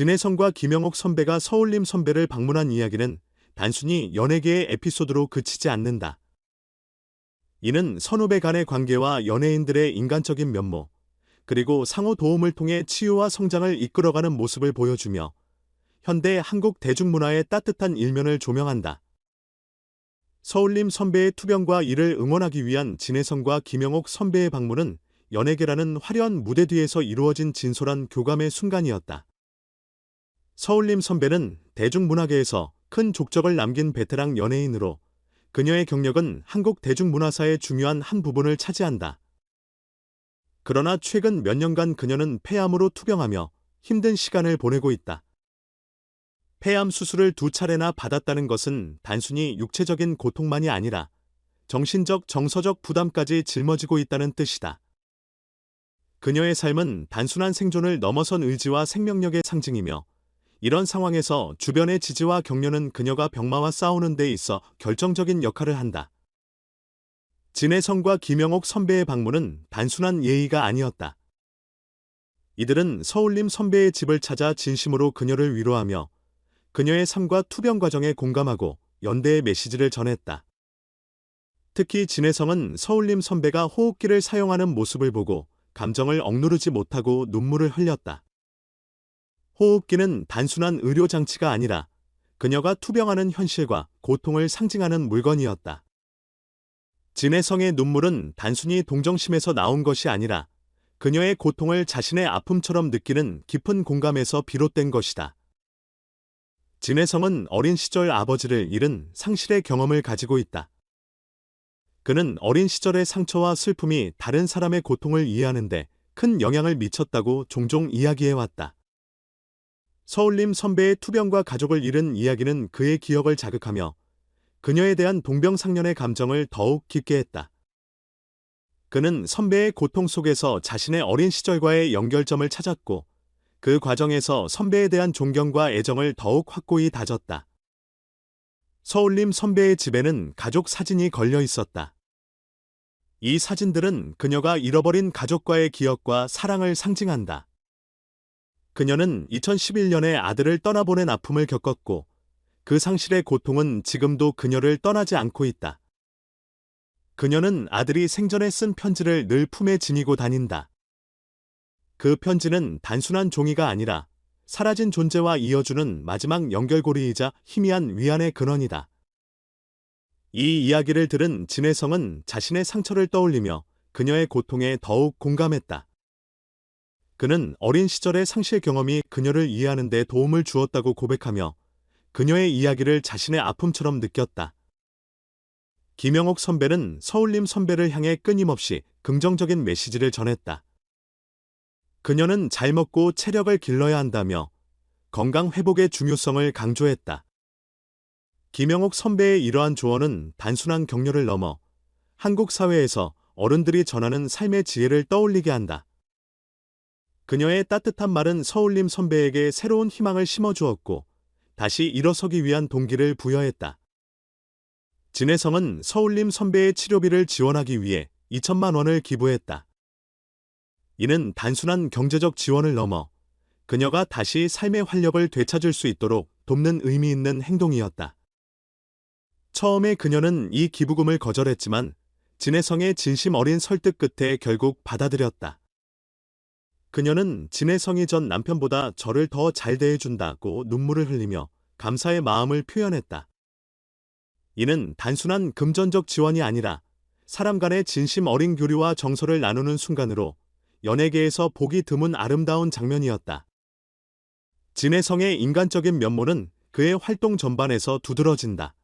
진혜성과 김영옥 선배가 서울림 선배를 방문한 이야기는 단순히 연예계의 에피소드로 그치지 않는다. 이는 선후배 간의 관계와 연예인들의 인간적인 면모, 그리고 상호 도움을 통해 치유와 성장을 이끌어가는 모습을 보여주며 현대 한국 대중문화의 따뜻한 일면을 조명한다. 서울림 선배의 투병과 이를 응원하기 위한 진혜성과 김영옥 선배의 방문은 연예계라는 화려한 무대 뒤에서 이루어진 진솔한 교감의 순간이었다. 서울림 선배는 대중문화계에서 큰 족적을 남긴 베테랑 연예인으로 그녀의 경력은 한국 대중문화사의 중요한 한 부분을 차지한다. 그러나 최근 몇 년간 그녀는 폐암으로 투병하며 힘든 시간을 보내고 있다. 폐암 수술을 두 차례나 받았다는 것은 단순히 육체적인 고통만이 아니라 정신적, 정서적 부담까지 짊어지고 있다는 뜻이다. 그녀의 삶은 단순한 생존을 넘어선 의지와 생명력의 상징이며 이런 상황에서 주변의 지지와 격려는 그녀가 병마와 싸우는 데 있어 결정적인 역할을 한다. 진혜성과 김영옥 선배의 방문은 단순한 예의가 아니었다. 이들은 서울림 선배의 집을 찾아 진심으로 그녀를 위로하며 그녀의 삶과 투병 과정에 공감하고 연대의 메시지를 전했다. 특히 진혜성은 서울림 선배가 호흡기를 사용하는 모습을 보고 감정을 억누르지 못하고 눈물을 흘렸다. 호흡기는 단순한 의료 장치가 아니라 그녀가 투병하는 현실과 고통을 상징하는 물건이었다. 진혜성의 눈물은 단순히 동정심에서 나온 것이 아니라 그녀의 고통을 자신의 아픔처럼 느끼는 깊은 공감에서 비롯된 것이다. 진혜성은 어린 시절 아버지를 잃은 상실의 경험을 가지고 있다. 그는 어린 시절의 상처와 슬픔이 다른 사람의 고통을 이해하는데 큰 영향을 미쳤다고 종종 이야기해왔다. 서울림 선배의 투병과 가족을 잃은 이야기는 그의 기억을 자극하며 그녀에 대한 동병상련의 감정을 더욱 깊게 했다. 그는 선배의 고통 속에서 자신의 어린 시절과의 연결점을 찾았고 그 과정에서 선배에 대한 존경과 애정을 더욱 확고히 다졌다. 서울림 선배의 집에는 가족 사진이 걸려 있었다. 이 사진들은 그녀가 잃어버린 가족과의 기억과 사랑을 상징한다. 그녀는 2011년에 아들을 떠나보낸 아픔을 겪었고 그 상실의 고통은 지금도 그녀를 떠나지 않고 있다. 그녀는 아들이 생전에 쓴 편지를 늘 품에 지니고 다닌다. 그 편지는 단순한 종이가 아니라 사라진 존재와 이어주는 마지막 연결고리이자 희미한 위안의 근원이다. 이 이야기를 들은 진혜성은 자신의 상처를 떠올리며 그녀의 고통에 더욱 공감했다. 그는 어린 시절의 상실 경험이 그녀를 이해하는 데 도움을 주었다고 고백하며 그녀의 이야기를 자신의 아픔처럼 느꼈다. 김영옥 선배는 서울림 선배를 향해 끊임없이 긍정적인 메시지를 전했다. 그녀는 잘 먹고 체력을 길러야 한다며 건강 회복의 중요성을 강조했다. 김영옥 선배의 이러한 조언은 단순한 격려를 넘어 한국 사회에서 어른들이 전하는 삶의 지혜를 떠올리게 한다. 그녀의 따뜻한 말은 서울림 선배에게 새로운 희망을 심어주었고 다시 일어서기 위한 동기를 부여했다. 진혜성은 서울림 선배의 치료비를 지원하기 위해 2천만 원을 기부했다. 이는 단순한 경제적 지원을 넘어 그녀가 다시 삶의 활력을 되찾을 수 있도록 돕는 의미 있는 행동이었다. 처음에 그녀는 이 기부금을 거절했지만 진혜성의 진심 어린 설득 끝에 결국 받아들였다. 그녀는 진혜성이 전 남편보다 저를 더 잘 대해준다고 눈물을 흘리며 감사의 마음을 표현했다. 이는 단순한 금전적 지원이 아니라 사람 간의 진심 어린 교류와 정서를 나누는 순간으로 연예계에서 보기 드문 아름다운 장면이었다. 진혜성의 인간적인 면모는 그의 활동 전반에서 두드러진다.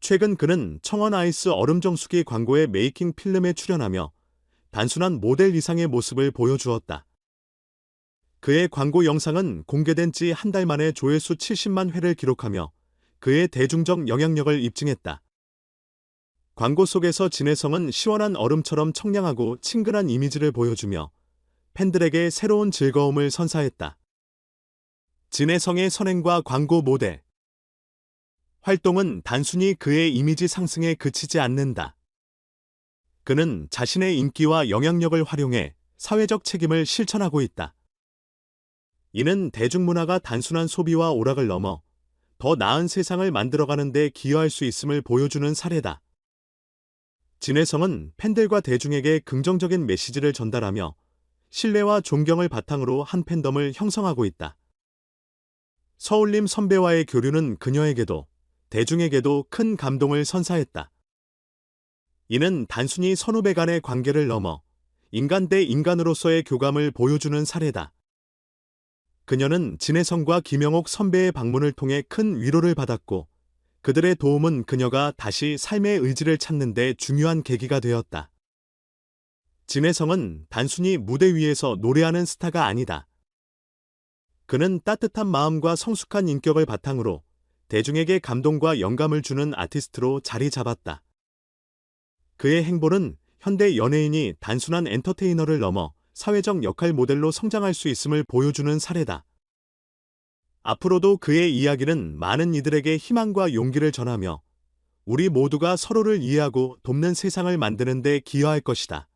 최근 그는 청원 아이스 얼음 정수기 광고의 메이킹 필름에 출연하며 단순한 모델 이상의 모습을 보여주었다. 그의 광고 영상은 공개된 지 한 달 만에 조회수 70만 회를 기록하며 그의 대중적 영향력을 입증했다. 광고 속에서 진혜성은 시원한 얼음처럼 청량하고 친근한 이미지를 보여주며 팬들에게 새로운 즐거움을 선사했다. 진혜성의 선행과 광고 모델 활동은 단순히 그의 이미지 상승에 그치지 않는다. 그는 자신의 인기와 영향력을 활용해 사회적 책임을 실천하고 있다. 이는 대중문화가 단순한 소비와 오락을 넘어 더 나은 세상을 만들어가는 데 기여할 수 있음을 보여주는 사례다. 진해성은 팬들과 대중에게 긍정적인 메시지를 전달하며 신뢰와 존경을 바탕으로 한 팬덤을 형성하고 있다. 서울림 선배와의 교류는 그녀에게도 대중에게도 큰 감동을 선사했다. 이는 단순히 선후배 간의 관계를 넘어 인간 대 인간으로서의 교감을 보여주는 사례다. 그녀는 진해성과 김영옥 선배의 방문을 통해 큰 위로를 받았고 그들의 도움은 그녀가 다시 삶의 의지를 찾는 데 중요한 계기가 되었다. 진해성은 단순히 무대 위에서 노래하는 스타가 아니다. 그는 따뜻한 마음과 성숙한 인격을 바탕으로 대중에게 감동과 영감을 주는 아티스트로 자리 잡았다. 그의 행보는 현대 연예인이 단순한 엔터테이너를 넘어 사회적 역할 모델로 성장할 수 있음을 보여주는 사례다. 앞으로도 그의 이야기는 많은 이들에게 희망과 용기를 전하며 우리 모두가 서로를 이해하고 돕는 세상을 만드는 데 기여할 것이다.